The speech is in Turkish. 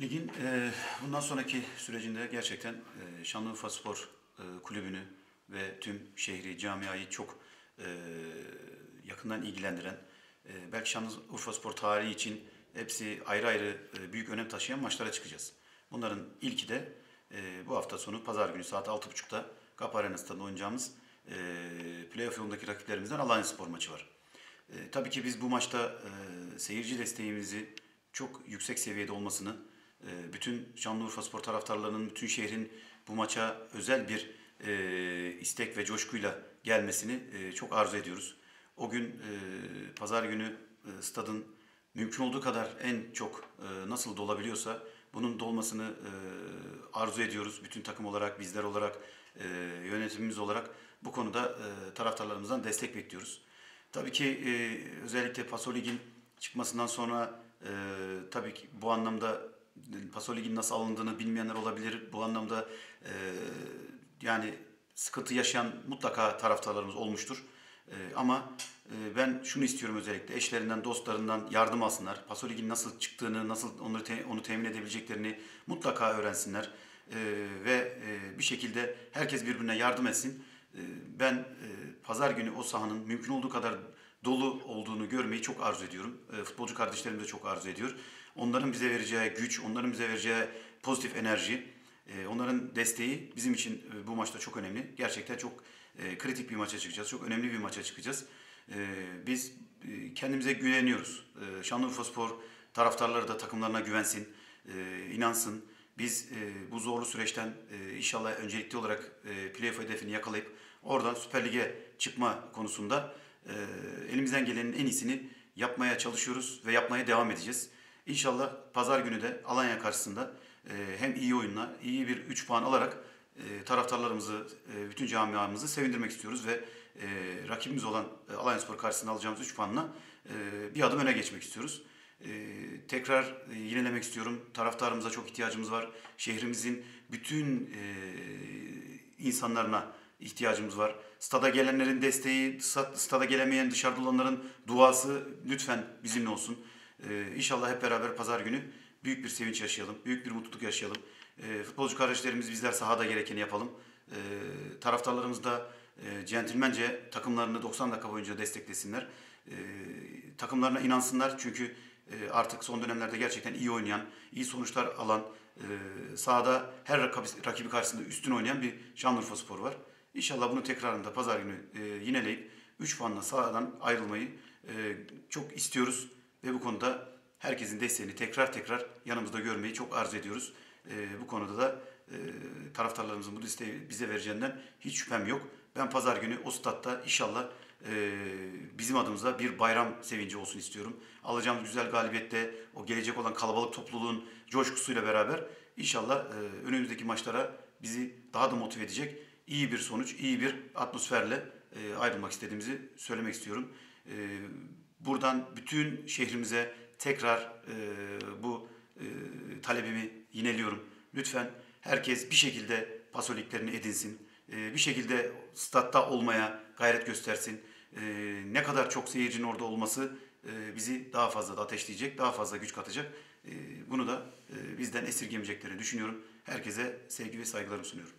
Ligin e, bundan sonraki sürecinde gerçekten e, Şanlıurfa Spor e, Kulübü'nü ve tüm şehri, camiayı çok e, yakından ilgilendiren, e, belki Şanlıurfa Spor tarihi için hepsi ayrı ayrı e, büyük önem taşıyan maçlara çıkacağız. Bunların ilki de e, bu hafta sonu pazar günü saat 6.30'da Kap Arena stadında oynayacağımız e, playoff yolundaki rakiplerimizden Alanya Spor maçı var. E, tabii ki biz bu maçta e, seyirci desteğimizi çok yüksek seviyede olmasını, bütün Şanlıurfa Spor taraftarlarının, bütün şehrin bu maça özel bir e, istek ve coşkuyla gelmesini e, çok arzu ediyoruz. O gün e, pazar günü stadın mümkün olduğu kadar en çok nasıl dolabiliyorsa bunun dolmasını arzu ediyoruz. Bütün takım olarak, bizler olarak, yönetimimiz olarak bu konuda taraftarlarımızdan destek bekliyoruz. Tabii ki özellikle Paso Lig'in çıkmasından sonra tabii ki bu anlamda Paso Lig'in nasıl alındığını bilmeyenler olabilir. Bu anlamda e, yani sıkıntı yaşayan mutlaka taraftarlarımız olmuştur. E, ama e, ben şunu istiyorum özellikle eşlerinden, dostlarından yardım alsınlar. Paso Lig'in nasıl çıktığını, nasıl onları te- onu temin edebileceklerini mutlaka öğrensinler. E, ve e, bir şekilde herkes birbirine yardım etsin. E, ben e, pazar günü o sahanın mümkün olduğu kadar dolu olduğunu görmeyi çok arzu ediyorum. E, futbolcu kardeşlerim de çok arzu ediyor. Onların bize vereceği güç, onların bize vereceği pozitif enerji, e, onların desteği bizim için e, bu maçta çok önemli. Gerçekten çok e, kritik bir maça çıkacağız. Çok önemli bir maça çıkacağız. E, biz e, kendimize güveniyoruz. E, Şanlıurfa Spor taraftarları da takımlarına güvensin, e, inansın. Biz e, bu zorlu süreçten e, inşallah öncelikli olarak e, playoff hedefini yakalayıp oradan Süper Lig'e çıkma konusunda elimizden gelenin en iyisini yapmaya çalışıyoruz ve yapmaya devam edeceğiz. İnşallah pazar günü de Alanya karşısında e, hem iyi oyunla, iyi bir 3 puan alarak e, taraftarlarımızı, e, bütün camiamızı sevindirmek istiyoruz ve rakibimiz olan Alanya Spor karşısında alacağımız 3 puanla bir adım öne geçmek istiyoruz. Tekrar yinelemek istiyorum. Taraftarımıza çok ihtiyacımız var. Şehrimizin bütün insanlarına ihtiyacımız var. Stada gelenlerin desteği, sta- stada gelemeyen dışarıda olanların duası lütfen bizimle olsun. Ee, inşallah hep beraber pazar günü büyük bir sevinç yaşayalım, büyük bir mutluluk yaşayalım. Ee, futbolcu kardeşlerimiz bizler sahada gerekeni yapalım. Ee, taraftarlarımız da e, centilmence takımlarını 90 dakika boyunca desteklesinler. Ee, takımlarına inansınlar çünkü e, artık son dönemlerde gerçekten iyi oynayan, iyi sonuçlar alan, e, sahada her rakibi karşısında üstün oynayan bir Şanlıurfa Spor var. İnşallah bunu tekrarında pazar günü e, yineleyip 3 puanla sahadan ayrılmayı e, çok istiyoruz ve bu konuda herkesin desteğini tekrar tekrar yanımızda görmeyi çok arzu ediyoruz. E, bu konuda da e, taraftarlarımızın bu desteği bize vereceğinden hiç şüphem yok. Ben pazar günü o statta inşallah e, bizim adımıza bir bayram sevinci olsun istiyorum. Alacağımız güzel galibiyette o gelecek olan kalabalık topluluğun coşkusuyla beraber inşallah e, önümüzdeki maçlara bizi daha da motive edecek iyi bir sonuç, iyi bir atmosferle e, ayrılmak istediğimizi söylemek istiyorum. E, buradan bütün şehrimize tekrar e, bu talebimi yineliyorum. Lütfen herkes bir şekilde pasoliklerini edinsin. Bir şekilde statta olmaya gayret göstersin. Ne kadar çok seyircinin orada olması bizi daha fazla da ateşleyecek, daha fazla güç katacak. Bunu da bizden esirgemeyeceklerini düşünüyorum. Herkese sevgi ve saygılarımı sunuyorum.